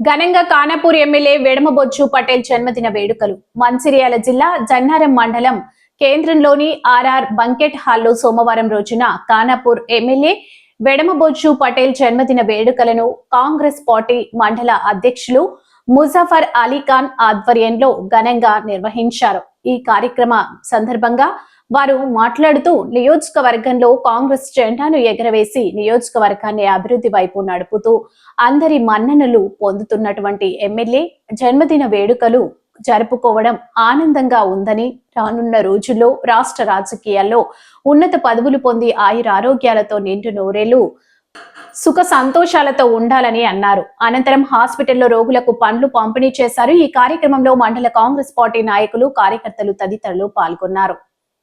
ఘనంగా కానాపూర్ ఎమ్మెల్యే వెడమబొచ్చు పటేల్ జన్మదిన వేడుకలు. మంచిర్యాల జిల్లా జన్నారం మండలం కేంద్రంలోని ఆర్ఆర్ బంకెట్ హాల్లో సోమవారం రోజున కానాపూర్ ఎమ్మెల్యే వెడమబొచ్చు పటేల్ జన్మదిన వేడుకలను కాంగ్రెస్ పార్టీ మండల అధ్యక్షులు ముజఫర్ అలీ ఖాన్ ఆధ్వర్యంలో ఘనంగా నిర్వహించారు. ఈ కార్యక్రమ సందర్భంగా వారు మాట్లాడుతూ నియోజకవర్గంలో కాంగ్రెస్ జెండాను ఎగరవేసి నియోజకవర్గాన్ని అభివృద్ధి వైపు నడుపుతూ అందరి మన్ననలు పొందుతున్నటువంటి ఎమ్మెల్యే జన్మదిన వేడుకలు జరుపుకోవడం ఆనందంగా ఉందని రానున్న రోజుల్లో రాష్ట్ర రాజకీయాల్లో ఉన్నత పదవులు పొంది ఆయుర ఆరోగ్యాలతో నిండు నోరేలు సుఖ సంతోషాలతో ఉండాలని అన్నారు. అనంతరం హాస్పిటల్లో రోగులకు పండ్లు పంపిణీ చేశారు. ఈ కార్యక్రమంలో మండల కాంగ్రెస్ పార్టీ నాయకులు కార్యకర్తలు తదితరులు పాల్గొన్నారు.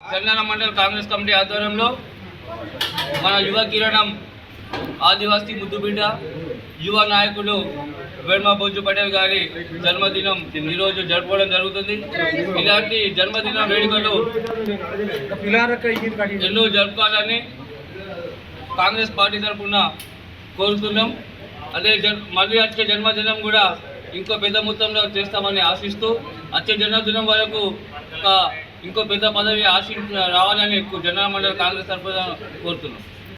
తెలంగాణ మండల కాంగ్రెస్ కమిటీ ఆధ్వర్యంలో మన యువ కిరణం ఆదివాసీ ముద్దుబిడ్డ యువ నాయకులు వేణుమా బొజ్జు పటేల్ గారి జన్మదినం ఈరోజు జరుపుకోవడం జరుగుతుంది. ఇలాంటి జన్మదిన వేడుకలు ఎన్నో జరుపుకోవాలని కాంగ్రెస్ పార్టీ తరఫున కోరుతున్నాం. అదే జన్ మళ్ళీ వచ్చే జన్మదినం కూడా ఇంకో పెద్ద మొత్తంలో చేస్తామని ఆశిస్తూ వచ్చే జన్మదినం వరకు ఇంకో పెద్ద పదవి ఆశి రావాలని జనరల్ మండలి కాంగ్రెస్ తరఫున కోరుతున్నాం.